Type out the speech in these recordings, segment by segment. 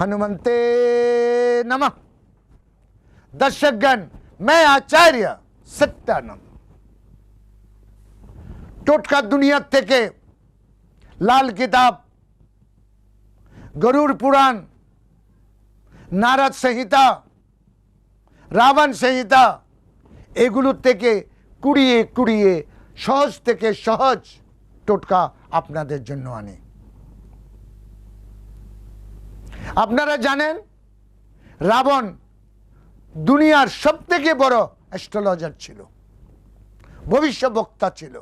हनुमंते नमः दर्शकगण मैं आचार्य सत्यानंद টোটকা দুনিয়ার থেকে লাল কিতাব গরুর পুরাণ নারদ সংহিতা রাবণ সংহিতা এগুলোর থেকে কুড়িয়ে কুড়িয়ে সহজ থেকে সহজ টোটকা আপনাদের জন্য আনে আপনারা জানেন, রাবণ দুনিয়ার সব থেকে বড় অ্যাস্ট্রোলজার ছিল। ভবিষ্য বক্তা ছিল।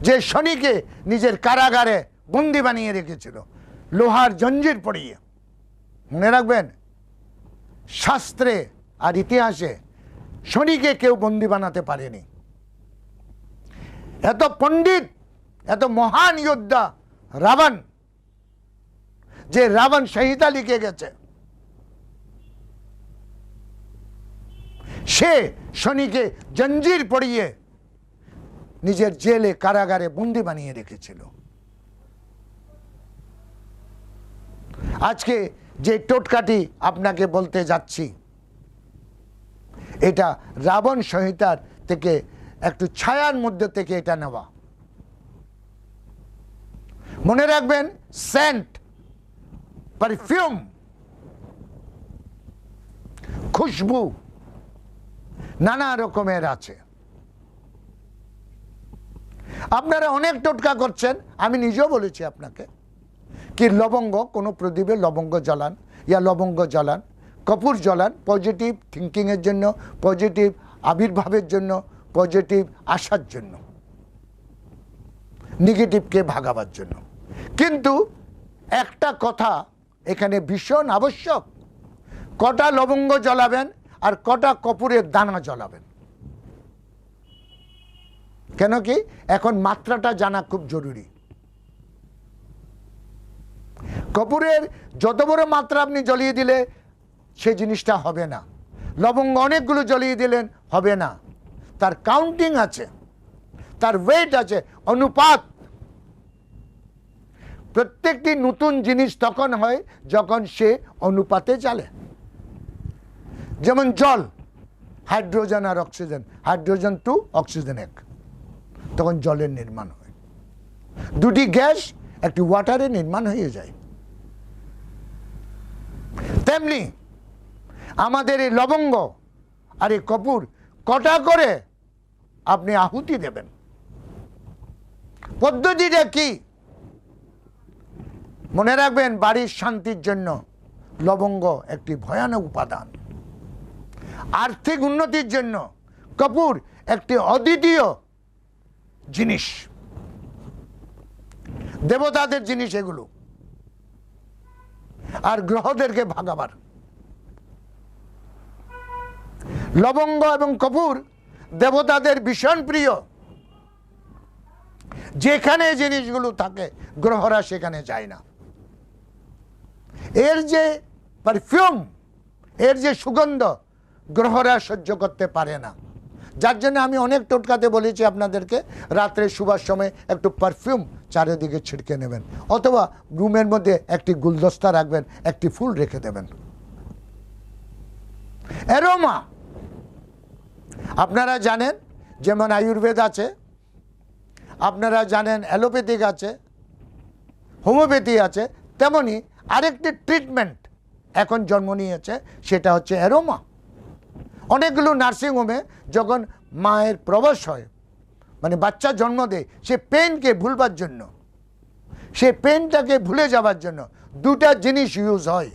যে শনিকে নিজের কারাগারে বন্দি বানিয়ে রেখেছিল, লোহার জঞ্জির পড়িয়ে মনে রাখবেন, শাস্ত্রে আর ইতিহাসে শনিকে কেউ বন্দি বানাতে পারেনি। এত পণ্ডিত, এত মহান যোদ্ধা রাবণ যে রাবণ সংহিতা লিখে গেছে। সে শনিকে জঞ্জির পড়িয়ে নিজের জেলে কারাগারে বন্দি বানিয়ে রেখেছিল। আজকে যে টোটকাটি আপনাকে বলতে যাচ্ছি, এটা রাবণ সংহিতার থেকে একটু ছায়ার মধ্যে থেকে এটা নেওয়া। মনে রাখবেন, সেন্ট পারফিউম খুশবু নানা রকমের আছে। আপনারা অনেক টোটকা করছেন, আমি নিজেও বলেছি আপনাকে, কি লবঙ্গ, কোনো প্রদীপে লবঙ্গ জ্বালান, ইয়া লবঙ্গ জ্বালান, কপুর জ্বালান পজিটিভ থিঙ্কিংয়ের জন্য পজিটিভ আবির্ভাবের জন্য পজিটিভ আসার জন্য নেগেটিভকে ভাগাবার জন্য। কিন্তু একটা কথা এখানে ভীষণ আবশ্যক। কটা লবঙ্গ জ্বলাবেন আর কটা কপুরের দানা জ্বলাবেন। কেন কি? এখন মাত্রাটা জানা খুব জরুরি। কপুরের যত বড় মাত্রা আপনি জ্বলিয়ে দিলে সে জিনিসটা হবে না। লবঙ্গ অনেকগুলো জ্বলিয়ে দিলেন, হবে না। তার কাউন্টিং আছে, তার ওয়েট আছে, অনুপাত প্রত্যেকটি নতুন জিনিস তখন হয় যখন সে অনুপাতে চলে। যেমন জল, হাইড্রোজেন আর অক্সিজেন, হাইড্রোজেন টু অক্সিজেন এক। তখন জলের নির্মাণ হয়। দুটি গ্যাস একটি ওয়াটারের নির্মাণ হয়ে যায়। তেমনি আমাদের এই লবঙ্গ আর এই কপুর কটা করে আপনি আহুতি দেবেন? পদ্ধতিটা কি? মনে রাখবেন, বাড়ির শান্তির জন্য লবঙ্গ একটি ভয়ানক উপাদান। আর্থিক উন্নতির জন্য কপুর একটি অদ্বিতীয় জিনিস। দেবতাদের জিনিস এগুলো। আর গ্রহদেরকে ভাগাবার। লবঙ্গ এবং কপুর দেবতাদের ভীষণ প্রিয়। যেখানে জিনিসগুলো থাকে, গ্রহরা সেখানে যায় না। এর যে পারফিউম এর যে সুগন্ধ, গ্রহরা সহ্য করতে পারে না। যার জন্য আমি অনেক টোটকাতে বলেছি আপনাদেরকে, রাত্রে শুবার সময় একটু পারফিউম চারিদিকে ছিটকে নেবেন, অথবা রুমের মধ্যে একটি গুলদস্তা রাখবেন, একটি ফুল রেখে দেবেন। অ্যারোমা আপনারা জানেন, যেমন আয়ুর্বেদ আছে, আপনারা জানেন অ্যালোপ্যাথিক আছে, হোমিওপ্যাথি আছে, তেমনি আরেকটি ট্রিটমেন্ট এখন জন্ম নিয়েছে, সেটা হচ্ছে অ্যারোমা অনেকগুলো নার্সিংহোমে যখন মায়ের প্রবেশ হয় মানে বাচ্চা জন্ম দেয়, সে পেনকে ভুলবার জন্য, সে পেনটাকে ভুলে যাবার জন্য দুটা জিনিস ইউজ হয়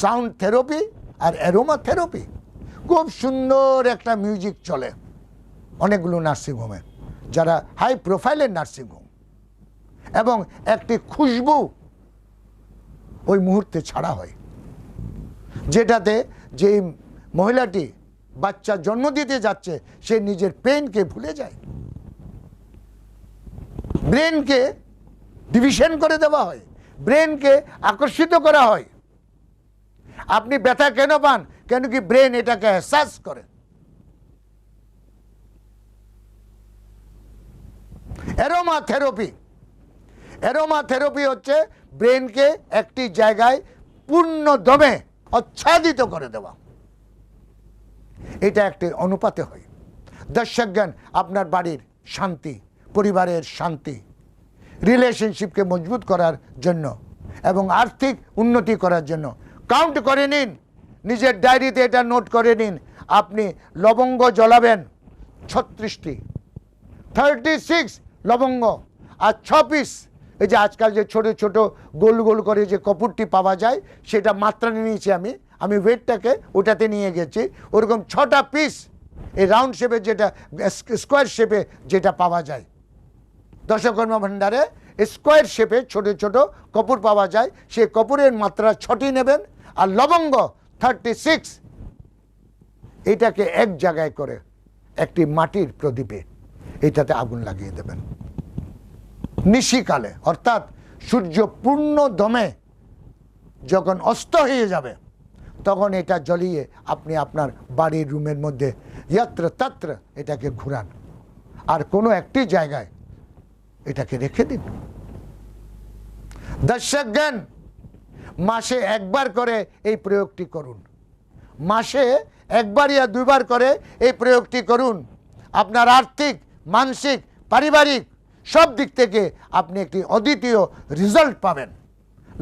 সাউন্ড থেরাপি আর অ্যারোমা থেরাপি খুব সুন্দর একটা মিউজিক চলে অনেকগুলো নার্সিংহোমে যারা হাই প্রোফাইলের নার্সিংহোম এবং একটি খুশবু ওই মুহূর্তে ছাড়া হয়। যেটাতে যে মহিলাটি বাচ্চা জন্ম দিতে যাচ্ছে, সে নিজের পেনকে ভুলে যায়। ব্রেনকে ডিভিশন করে দেওয়া হয়, ব্রেনকে আকর্ষিত করা হয়। আপনি ব্যথা কেন পান? কেন কি ব্রেন এটাকে এহসাস করে? অ্যারোমা থেরাপি অ্যারোমা থেরাপি হচ্ছে ব্রেনকে একটি জায়গায় পূর্ণ দমে আচ্ছাদিত করে দেওয়া। এটা একটি অনুপাতে হয়। দর্শকজ্ঞান আপনার বাড়ির শান্তি, পরিবারের শান্তি রিলেশনশিপকে মজবুত করার জন্য এবং আর্থিক উন্নতি করার জন্য কাউন্ট করে নিন। নিজের ডায়েরিতে এটা নোট করে নিন। আপনি লবঙ্গ জ্বলাবেন ছত্রিশটি। থার্টি সিক্স লবঙ্গ আর ছ পিস এই যে আজকাল যে ছোট ছোট গোল গোল করে যে কপুরটি পাওয়া যায়, সেটা মাত্রা নিয়েছি আমি। আমি ওয়েটটাকে ওটাতে নিয়ে গেছি। ওরকম ছটা পিস এই রাউন্ড শেপে যেটা স্কোয়ার শেপে যেটা পাওয়া যায়। দশকর্ম ভাণ্ডারে স্কোয়ার শেপে ছোট ছোট কপুর পাওয়া যায়। সে কপুরের মাত্রা ছটি নেবেন আর লবঙ্গ থার্টি সিক্স এটাকে এক জায়গায় করে একটি মাটির প্রদীপে এটাতে আগুন লাগিয়ে দেবেন। নিশিকালে, অর্থাৎ সূর্য পূর্ণ দমে যখন অস্ত হয়ে যাবে, তখন এটা জ্বলিয়ে আপনি আপনার বাড়ির রুমের মধ্যে যত্র তত্র এটাকে ঘুরান। আর কোনো একটি জায়গায় এটাকে রেখে দিন। দর্শক জ্ঞান মাসে একবার করে এই প্রয়োগটি করুন। মাসে একবার ইয়া দুইবার করে এই প্রয়োগটি করুন। আপনার আর্থিক, মানসিক, পারিবারিক সব দিক থেকে আপনি একটি অদ্বিতীয় রেজাল্ট পাবেন।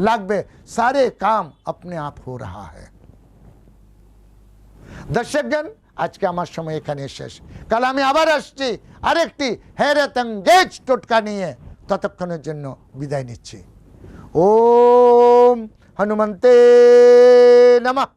লাগবে, সারে কাম আপনি আপ হো রাহা হ্যায়। দর্শকগণ, আজকে আমার সময় এখানে শেষ। কাল আমি আবার আসছি, আরেকটি হেরাত অঙ্গেজ টোটকা নিয়ে ততক্ষণের জন্য বিদায় নিচ্ছি। ওম হনুমন্তে নমঃ।